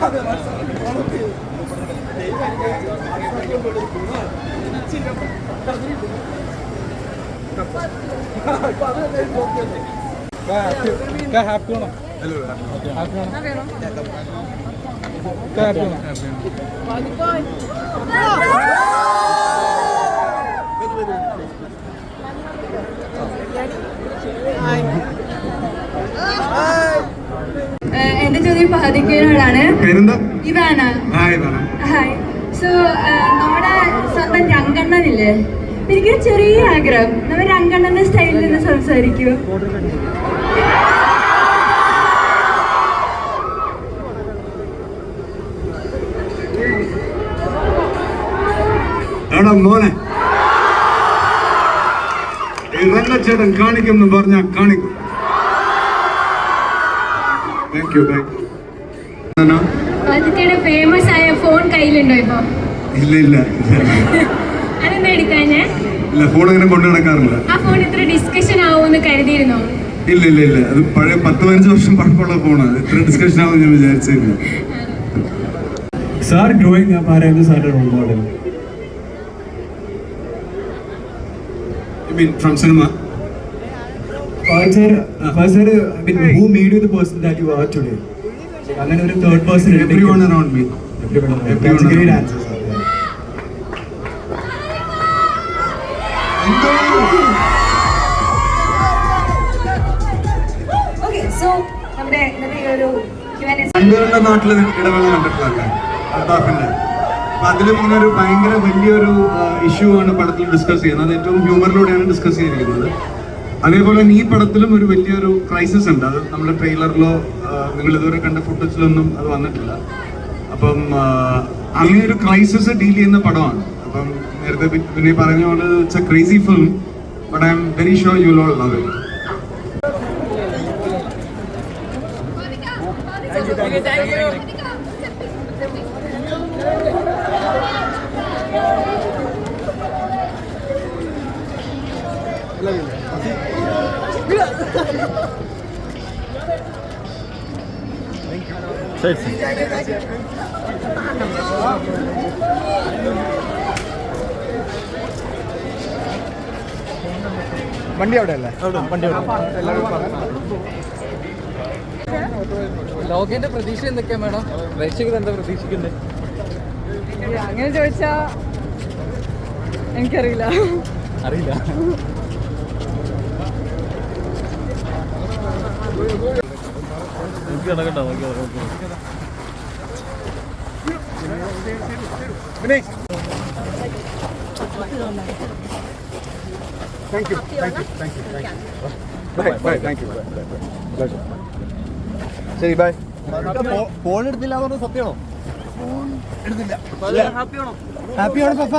क्या है आपको ना हेलो आपको ना क्या है आपको ना ഇവാന. ഹായ് സോ നമ്മുടെ സ്വന്തം രംഗണ്ണനില്ലേ? എനിക്ക് ചെറിയ ആഗ്രഹം. നമ്മൾ രംഗണ്ണന്റെ സ്റ്റൈലിൽ നിന്ന് സംസാരിക്കൂ. എടാ മോനെ. ഈ കാണിക്കും പറഞ്ഞാ കാണിക്കും. താങ്ക് യു താങ്ക് യു ഫഹദിക്കയുടെ ഫേമസ് ആയ ഫോൺ കയ്യിലുണ്ടോ ഇപ്പൊ? ഇല്ല ഇല്ല. അതെന്താ എടുക്കാഞ്ഞേ? ഇല്ല ഫോൺ അങ്ങനെ കൊണ്ടു നടക്കാറില്ല. ആ ഫോൺ ഇത്ര ഡിസ്കഷൻ ആവുമെന്ന് കരുതിയിരുന്നോ? ഇല്ല ഇല്ല ഇല്ല. അത് പഴയ പത്ത് പതിനഞ്ച് വർഷം പഴക്കമുള്ള ഫോണാണ് ഇത്ര ഡിസ്കഷൻ ആവും ഞാൻ വിചാരിച്ചില്ല. സാർ ഗ്രോയിങ് അപ്പ് ആരായിരുന്നു സാറിന്റെ role model I mean from cinema sir sir who made you the person that you are today അങ്ങനെ ഒരു third person every around me Everyone great around. Answer രണ്ടുപേരുടെ നാട്ടിൽ ഇടവേള കണ്ടിട്ടുള്ള അൽത്താഫിന്റെ. അപ്പൊ അതിലും ഇങ്ങനെ ഒരു ഭയങ്കര വലിയൊരു ഇഷ്യൂ ആണ് പടത്തിൽ ഡിസ്കസ് ചെയ്യുന്നത്. അത് ഏറ്റവും ഹ്യൂമറിലൂടെയാണ് ഡിസ്കസ് ചെയ്തിരിക്കുന്നത്. അതേപോലെ തന്നെ ഈ പടത്തിലും ഒരു വലിയൊരു ക്രൈസിസ് ഉണ്ട്. അത് നമ്മുടെ ട്രെയിലറിലോ നിങ്ങൾ ഇതുവരെ കണ്ട ഫുട്ടേജിലൊന്നും അത് വന്നിട്ടില്ല. അപ്പം അങ്ങനെ ഒരു ക്രൈസിസ് ഡീൽ ചെയ്യുന്ന പടമാണ്. അപ്പം നേരത്തെ പിന്നെ പറഞ്ഞ പോലെ it's a crazy film but I am very sure you will love it വണ്ടി അവിടെ. അല്ലേ വണ്ടി ലോകിന്റെ പ്രതീക്ഷ എന്തൊക്കെയാ മേഡം? പ്രേക്ഷകർ എന്താ പ്രതീക്ഷിക്കുന്നത് അങ്ങനെ ചോദിച്ചാ എനിക്കറിയില്ല. അറിയില്ല. Thank you thank you thank you thank you bye bye thank you bye ശരി ബൈ ഫോൺ എടുത്തില്ല എന്ന് പറഞ്ഞത് സത്യമാണോ ഹാപ്പിയാണോ പപ്പ